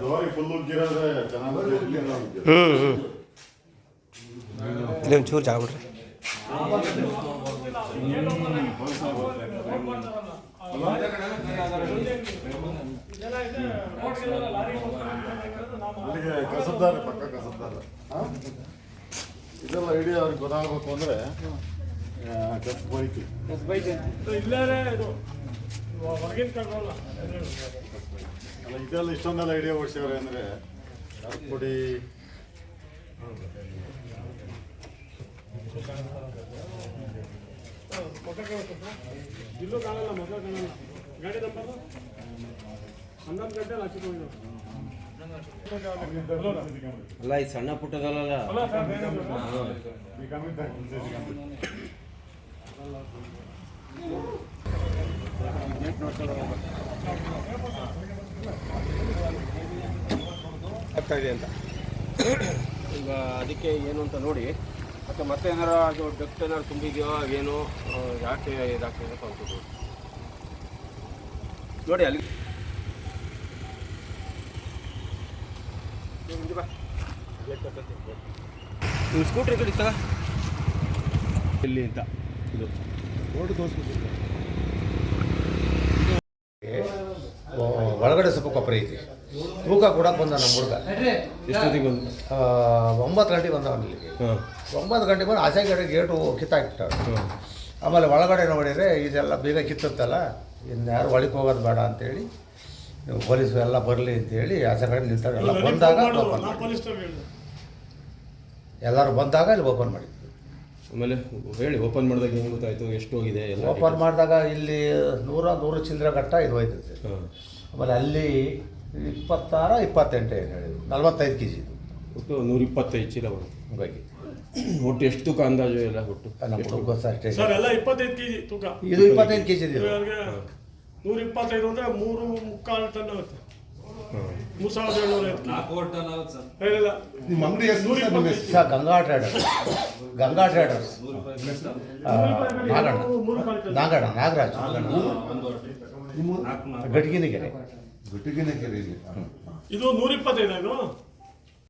ಡೋರಿ full ಉಗ್ಗಿರೋದ್ರೆ ಚೆನ್ನಾಗಿ ಹ್ಞೂ ಹ್ಞೂ ಇಲ್ಲಿ ಒಂಚೂರು ಜಾಗ ಬಿಡ್ರಿ ಅಲ್ಲಿಗೆ ಕಸದ್ದಾರೆ ಪಕ್ಕ ಕಸದ್ದಾರೆ ಇದೆಲ್ಲ ಐಡಿಯಾ ಅವ್ರಿಗೆ ಗೊತ್ತಾಗಬೇಕು ಅಂದರೆ ಇದೆಲ್ಲ ಇಷ್ಟೊಂದೆಲ್ಲ ಐಡಿಯಾ ಓಡಿಸ್ಯವ್ರೆ ಅಂದರೆ ಪುಡಿ ಇಲ್ಲೂ ಕಾಣಲ್ಲ ಗಾಡಿ ನಂಬರ್ ಹನ್ನೊಂದು ಅಲ್ಲ ಈ ಸಣ್ಣ ಪುಟ್ಟದಲ್ಲ ಆಗ್ತಾ ಇದೆ ಅಂತ. ಈಗ ಅದಕ್ಕೆ ಏನು ಅಂತ ನೋಡಿ ಮತ್ತೆ ಮತ್ತೆ ಏನಾರ ಅದು ಡಕ್ಟ್ ಏನಾರು ತುಂಬಿದೆಯೋ ಏನು ಯಾಕೆ ಇದಾಗ್ತದೆ ಅಂತ ನೋಡಿ. ಅಲ್ಲಿ. ನಿಮ್ಮ ಸ್ಕೂಟ್ರಿ ಕಡೆ ಇಲ್ಲಿ ಅಂತ. ಇದು ಒಳಗಡೆ ಸ್ವಲ್ಪ ಕೊಬ್ಬರ ಐತಿ ತೂಕ ಕೂಡ ಬಂದ ನಮ್ಮ ಹುಡುಗ. ಎಷ್ಟೊತ್ತಿಗೆ ಬಂದು? ಆ, ಒಂಬತ್ತು ಗಂಟೆಗೆ ಬಂದ ಇಲ್ಲಿಗೆ ಹಾಂ. ಒಂಬತ್ತು ಗಂಟೆಗೆ ಬಂದು ಆಚೆ ಕಡೆ ಗೇಟು ಕಿತ್ತಾಕ್ಬಿಟ್ಟಾರೆ ಆಮೇಲೆ ಒಳಗಡೆ ನೋಡಿದರೆ ಇದೆಲ್ಲ ಬೇಗ ಕಿತ್ತತ್ತಲ್ಲ ಇನ್ನು ಯಾರು ಒಳಗೆ ಹೋಗೋದು ಬೇಡ ಅಂತೇಳಿ ನೀವು ಪೊಲೀಸ್ ಎಲ್ಲ ಬರಲಿ ಅಂತೇಳಿ ಆಚೆ ಕಡೆ ನಿಲ್ತಾರೆ ಎಲ್ಲ ಬಂದಾಗ ಓಪನ್ ಮಾಡಿ ಎಲ್ಲರೂ ಬಂದಾಗ ಇಲ್ಲಿ ಓಪನ್ ಮಾಡಿದ್ವಿ ಆಮೇಲೆ ಹೇಳಿ ಓಪನ್ ಮಾಡಿದಾಗ ಹೆಂಗೆ ಗೊತ್ತಾಯ್ತು? ಎಷ್ಟು ಹೋಗಿದೆ? ಎಲ್ಲ ಓಪನ್ ಮಾಡಿದಾಗ ಇಲ್ಲಿ ನೂರ ನೂರು ಚಿಲ್ಲರೆ ಘಟ್ಟ ಇದು ಹೋಯ್ತು ಹಾಂ. ಆಮೇಲೆ ಅಲ್ಲಿ ಇಪ್ಪತ್ತಾರ ಇಪ್ಪತ್ತೆಂಟು ಏನು ಹೇಳಿದ್ರು. ನಲ್ವತ್ತೈದು ಕೆ ಜಿ ಇದು. ಒಟ್ಟು ನೂರ ಇಪ್ಪತ್ತೈದು ಚೀಲ ಬರುತ್ತೆ. ಹಂಗಾಗಿ. ಒಟ್ಟು ಎಷ್ಟು ತೂಕ ಅಂದಾಜು ಎಲ್ಲ ಒಟ್ಟು? ನಮ್ಮ ಅಷ್ಟೇ. ಸರ್ ಎಲ್ಲ ಇಪ್ಪತ್ತೈದು ಕೆಜಿ ತೂಕ. ಇದು ಇಪ್ಪತ್ತೈದು ಕೆ ಜಿ ಇದು ನೂರ ಇಪ್ಪತ್ತೈದು ಅಂದ್ರೆ ಮೂರು ಮುಕ್ಕಾಲು ಟನ್ ಆಗುತ್ತೆ. ಮೂರು ಸಾವಿರದ ಏಳ್ನೂರ ಐವತ್ತು. ಹೇಳಿಲ್ಲ ನಿಮ್ಮ ಅಂಗಡಿ ಹೆಸರು ಸರ್ ನಿಮ್ಮ ಇಪ್ಪತ್ತೈದು. Sir Ganga traders. Ganga traders. ಆ, ನಾಗಣ್ಣ. ನಾಗಣ್ಣ ನಾಗರಾಜ್. ನಿಮ್ಮ ಗುಟ್ಟಿಗೆನೆ ಕೆರೆ ಇಲ್ಲಿ. ಇದು ನೂರ ಇಪ್ಪತ್ತೈದು